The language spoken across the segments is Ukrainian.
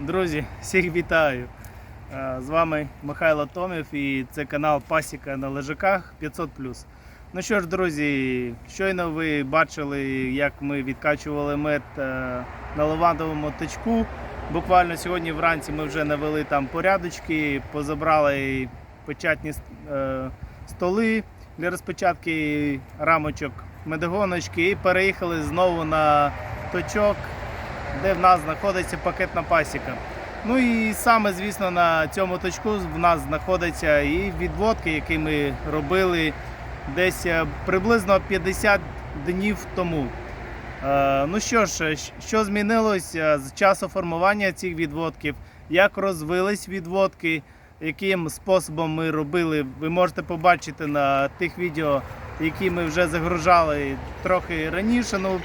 Друзі, всіх вітаю! Е, З вами Михайло Томів і це канал Пасіка на лежаках 500. Ну що ж, друзі, щойно ви бачили, як ми відкачували мед е, на лавандовому тачку. Буквально сьогодні вранці ми вже навели там порядочки, позабрали печатні е, столи для розпечатки рамочок медогоночки і переїхали знову на точок де в нас знаходиться пакетна пасіка. Ну і саме, звісно, на цьому точку в нас знаходяться і відводки, які ми робили десь е, приблизно 50 днів тому. Е, Ну що ж, що змінилося з часу формування цих відводків, як розвились відводки, яким способом ми робили, ви можете побачити на тих відео, які ми вже загружали трохи раніше. Ну,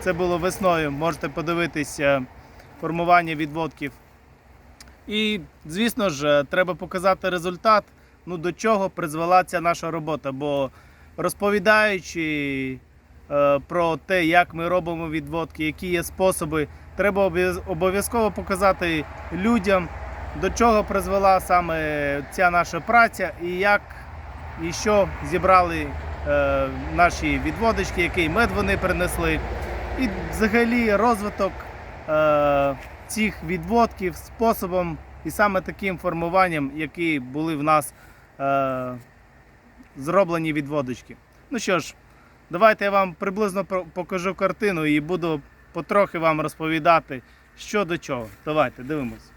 це було весною. Можете подивитися формування відводків. І, звісно ж, треба показати результат, ну, до чого призвела ця наша робота. Бо розповідаючи е, про те, як ми робимо відводки, які є способи, треба обов'язково показати людям, до чого призвела саме ця наша праця і як і що зібрали е, наші відводочки, який мед вони принесли. І взагалі розвиток е, цих відводків способом і саме таким формуванням, які були в нас е, зроблені відводочки. Ну що ж, давайте я вам приблизно покажу картину і буду потрохи вам розповідати, що до чого. Давайте дивимось.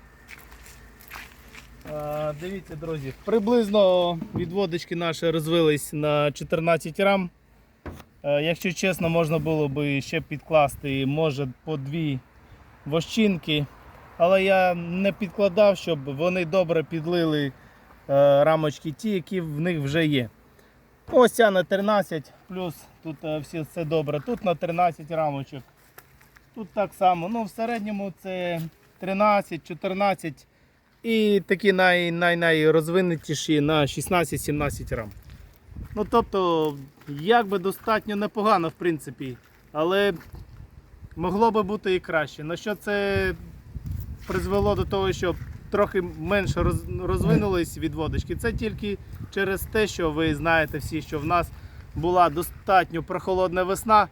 Е, Дивіться, друзі, приблизно відводочки наші розвились на 14 рам. Е, Якщо чесно, можна було би ще підкласти, може, по дві вощинки. Але я не підкладав, щоб вони добре підлили е, рамочки ті, які в них вже є. Ось ця на 13, плюс тут е, все добре. Тут на 13 рамочок. Тут так само. Ну, в середньому це 13, 14 і такі най, най, найрозвинутіші на 16-17 рам. Ну, тобто, як би достатньо непогано, в принципі, але могло би бути і краще. На що це призвело до того, що трохи менше роз- розвинулись відводочки? Це тільки через те, що ви знаєте всі, що в нас була достатньо прохолодна весна,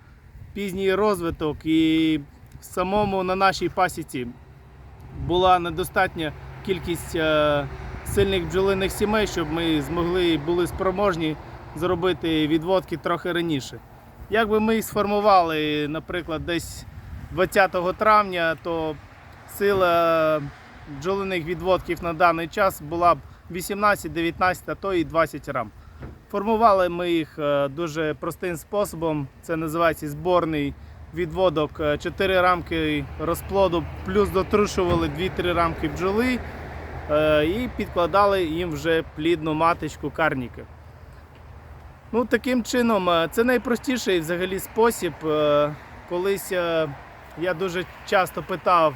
пізній розвиток, і в самому на нашій пасіці була недостатня кількість е, сильних бджолиних сімей, щоб ми змогли були спроможні зробити відводки трохи раніше. Якби ми їх сформували, наприклад, десь 20 травня, то сила бджолиних відводків на даний час була б 18, 19, а то і 20 рам. Формували ми їх е, дуже простим способом. Це називається зборний відводок. 4 рамки розплоду, плюс дотрушували 2-3 рамки бджоли е, і підкладали їм вже плідну маточку карніки. Ну, таким чином, е, це найпростіший взагалі спосіб. Е, Колись е, я дуже часто питав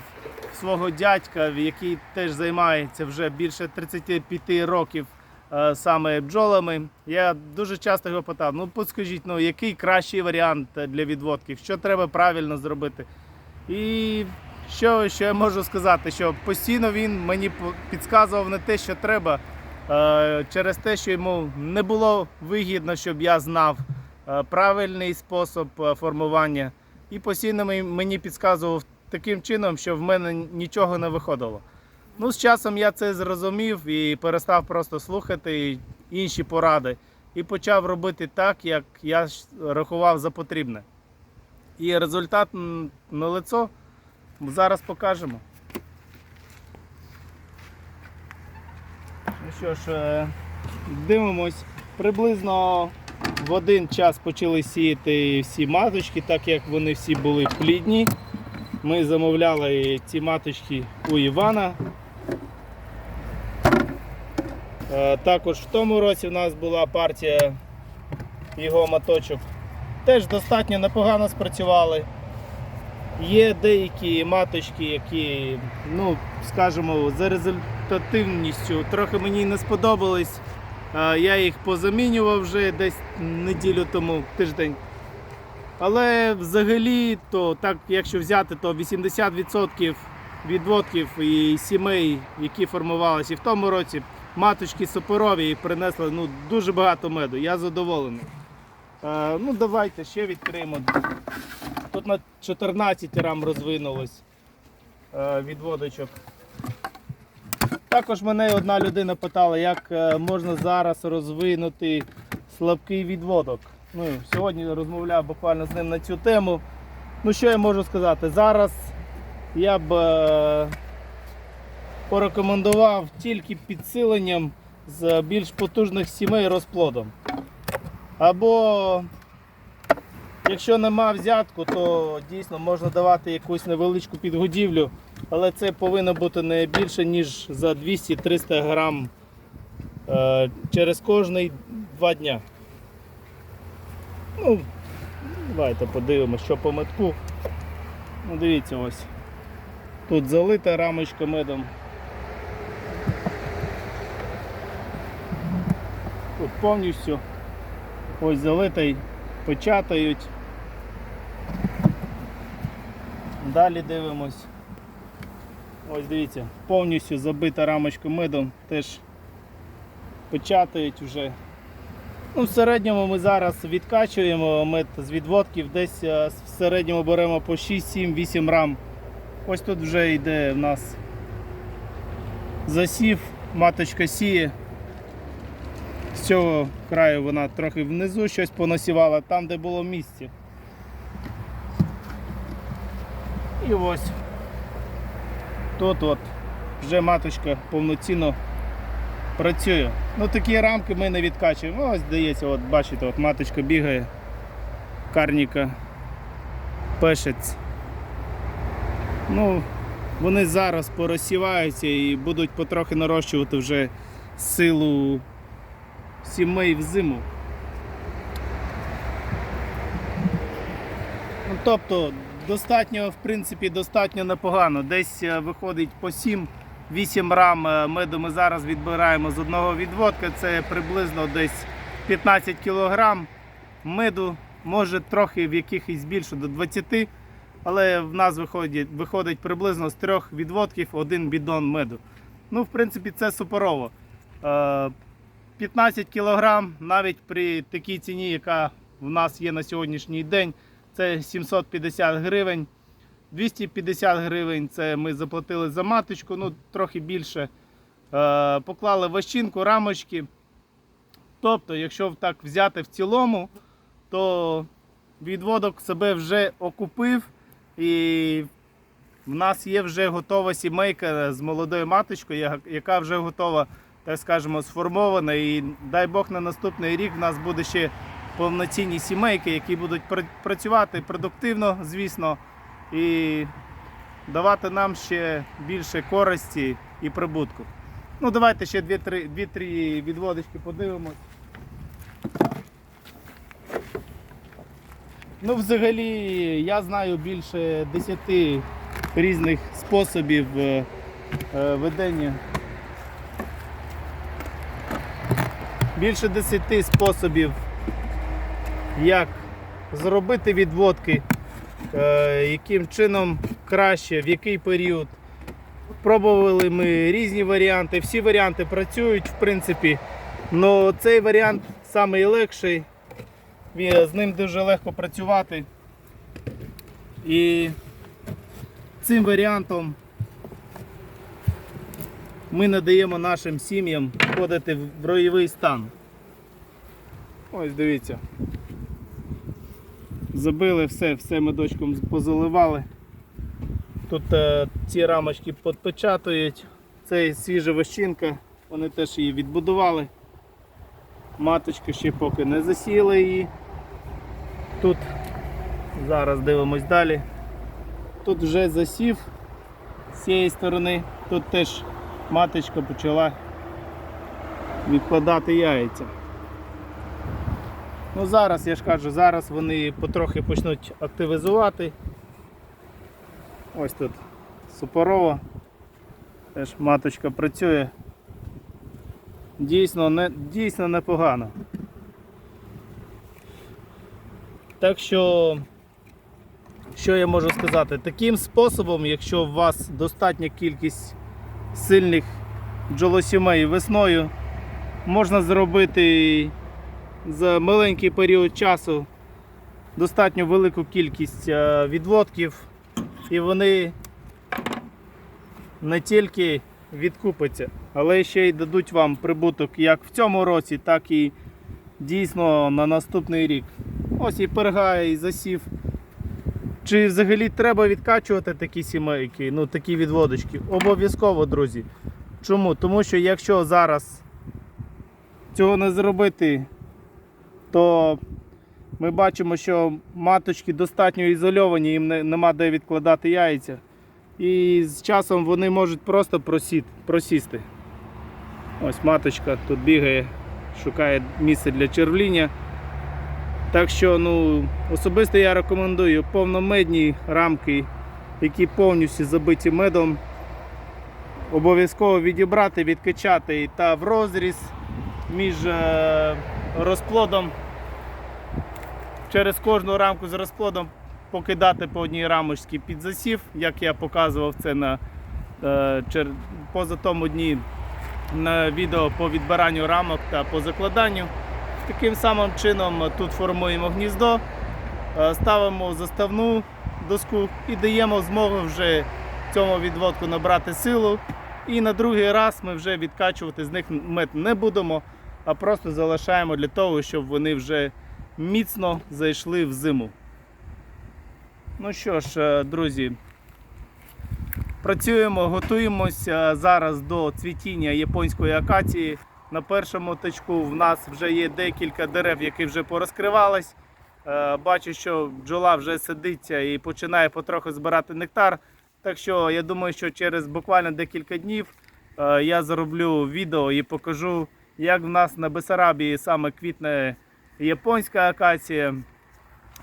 свого дядька, який теж займається вже більше 35 років саме бджолами. Я дуже часто його питав: ну подскажіть, ну який кращий варіант для відводків, що треба правильно зробити. І що, що я можу сказати, що постійно він мені підказував не те, що треба, через те, що йому не було вигідно, щоб я знав е, правильний спосіб е, формування. І постійно мені підказував таким чином, що в мене нічого не виходило. Ну, з часом я це зрозумів і перестав просто слухати інші поради. І почав робити так, як я рахував за потрібне. І результат на лицо зараз покажемо. Що ж, е, дивимось. Приблизно в один час почали сіяти всі маточки, так як вони всі були плідні. Ми замовляли ці маточки у Івана. Е, Також в тому році в нас була партія його маточок. Теж достатньо непогано спрацювали. Є деякі маточки, які, ну, скажімо, за результативністю трохи мені не сподобались. Е, Я їх позамінював вже десь неділю тому, тиждень. Але взагалі, то так, якщо взяти, то 80% відводків і сімей, які формувалися і в тому році. Маточки супорові і принесли ну, дуже багато меду. Я задоволений. Е, ну, давайте ще відкриємо. Тут на 14 рам розвинулось е, відводочок. Також мене одна людина питала, як е, можна зараз розвинути слабкий відводок. Ну, сьогодні розмовляв буквально з ним на цю тему. Ну, що я можу сказати? Зараз я б е, порекомендував тільки підсиленням з більш потужних сімей розплодом. Або якщо нема взятку, то дійсно можна давати якусь невеличку підгодівлю, але це повинно бути не більше, ніж за 200-300 грам е, через кожний два дня. Ну, давайте подивимося, що по метку. Ну, дивіться ось. Тут залита рамочка медом. Тут повністю ось залитий, печатають. Далі дивимось. Ось дивіться, повністю забита рамочка медом, теж печатають вже. Ну, в середньому ми зараз відкачуємо мед з відводків, десь е, в середньому беремо по 6, 7, 8 рам. Ось тут вже йде в нас засів, маточка сіє. З цього краю вона трохи внизу щось понасівала, там де було місце. І ось тут от вже маточка повноцінно працює. Ну такі рамки ми не відкачуємо. Ось здається, от бачите, от маточка бігає, карніка, пешець. Ну, вони зараз порозсіваються і будуть потрохи нарощувати вже силу сімей в зиму. Ну, тобто достатньо, в принципі, достатньо непогано. Десь е, виходить по 7-8 рам е, меду ми зараз відбираємо з одного відводка. Це приблизно десь 15 кілограм меду, може трохи в якихось більше до 20 але в нас виходить, виходить приблизно з трьох відводків один бідон меду. Ну, в принципі, це супорово. Е, 15 кг навіть при такій ціні, яка в нас є на сьогоднішній день, це 750 гривень. 250 гривень це ми заплатили за маточку, ну трохи більше. Е, поклали ващинку, рамочки. Тобто, якщо так взяти в цілому, то відводок себе вже окупив і в нас є вже готова сімейка з молодою маточкою, яка вже готова, так скажемо, сформована. І дай Бог на наступний рік в нас буде ще повноцінні сімейки, які будуть працювати продуктивно, звісно, і давати нам ще більше користі і прибутку. Ну, давайте ще 2-3 відводочки подивимось. Ну, взагалі, я знаю більше 10 різних способів е, е, ведення. Більше 10 способів, як зробити відводки, е, яким чином краще, в який період. Пробували ми різні варіанти, всі варіанти працюють, в принципі. але цей варіант найлегший. З ним дуже легко працювати. І цим варіантом ми надаємо нашим сім'ям входити в роєвий стан. Ось дивіться. Забили все, все медочком позаливали. Тут е, ці рамочки підпечатують. Це свіжа вощинка, вони теж її відбудували. Маточка ще поки не засіяла її. Тут зараз дивимось далі. Тут вже засів з цієї сторони, тут теж маточка почала відкладати яйця. Ну зараз, я ж кажу, зараз вони потрохи почнуть активізувати. Ось тут супорова. Теж маточка працює. Дійсно, не, дійсно непогано. Так що Що я можу сказати? Таким способом, якщо у вас достатня кількість сильних бджолосімей весною, можна зробити за маленький період часу достатньо велику кількість е, відводків, і вони не тільки відкупиться, але ще й дадуть вам прибуток як в цьому році, так і дійсно на наступний рік. Ось і перга, і засів. Чи взагалі треба відкачувати такі сімейки, ну такі відводочки? Обов'язково, друзі. Чому? Тому що якщо зараз цього не зробити, то ми бачимо, що маточки достатньо ізольовані, їм нема де відкладати яйця. І з часом вони можуть просто просісти. Ось маточка тут бігає, шукає місце для червління. Так що ну, особисто я рекомендую повномедні рамки, які повністю забиті медом. Обов'язково відібрати, відкачати та в розріз між е, розплодом. Через кожну рамку з розплодом покидати по одній рамочці під засів, як я показував це на е, поза тому дні на відео по відбиранню рамок та по закладанню. Таким самим чином тут формуємо гніздо, е, ставимо заставну доску і даємо змогу вже цьому відводку набрати силу. І на другий раз ми вже відкачувати з них мед не будемо, а просто залишаємо для того, щоб вони вже міцно зайшли в зиму. Ну що ж, е, друзі, працюємо, готуємося зараз до цвітіння японської акації. На першому точку в нас вже є декілька дерев, які вже порозкривались. Е, Бачу, що бджола вже сидиться і починає потроху збирати нектар. Так що я думаю, що через буквально декілька днів е, я зроблю відео і покажу, як в нас на Бесарабії саме квітне японська акація,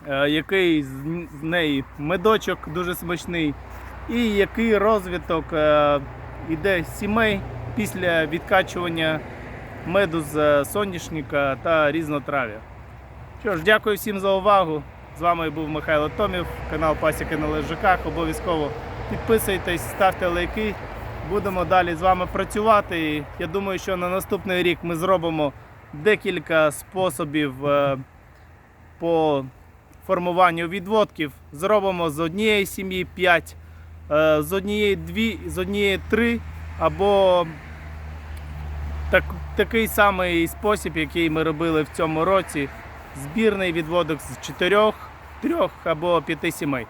е, який з неї медочок дуже смачний, і який розвиток е, іде сімей після відкачування меду з е, соняшника та різнотрав'я. Що ж, дякую всім за увагу. З вами був Михайло Томів, канал Пасіки на Лежаках. Обов'язково підписуйтесь, ставте лайки. Будемо далі з вами працювати. І я думаю, що на наступний рік ми зробимо декілька способів е, по формуванню відводків. Зробимо з однієї сім'ї 5, з однієї 2, з однієї 3 або так, такий самий спосіб, який ми робили в цьому році. Збірний відводок з 4, 3 або 5 сімей.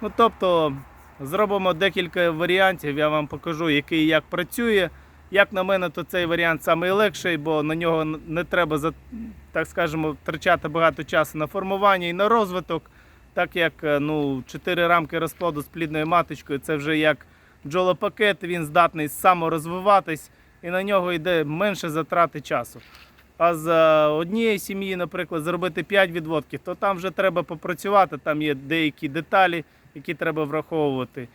Ну, тобто зробимо декілька варіантів, я вам покажу, який як працює. Як на мене, то цей варіант найлегший, бо на нього не треба так скажемо, втрачати багато часу на формування і на розвиток, так як е, ну, 4 рамки розплоду з плідною маточкою це вже як бджолопакет, він здатний саморозвиватись і на нього йде менше затрати часу. А з е, однієї сім'ї, наприклад, зробити 5 відводків, то там вже треба попрацювати, там є деякі деталі, які треба враховувати.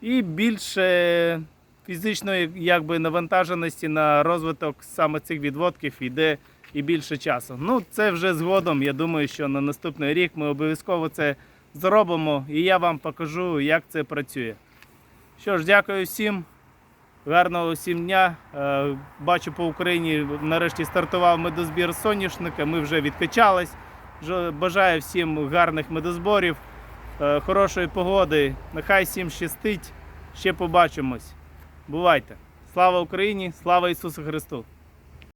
І більше фізичної якби, навантаженості на розвиток саме цих відводків йде і більше часу. Ну, це вже згодом. Я думаю, що на наступний рік ми обов'язково це зробимо і я вам покажу, як це працює. Що ж, дякую всім. Гарного всім дня. Е, Бачу по Україні нарешті стартував медозбір соняшника. Ми вже відкачались. Бажаю всім гарних медозборів, е, хорошої погоди. Нехай всім щастить. Ще побачимось. Бувайте! Слава Україні! Слава Ісусу Христу!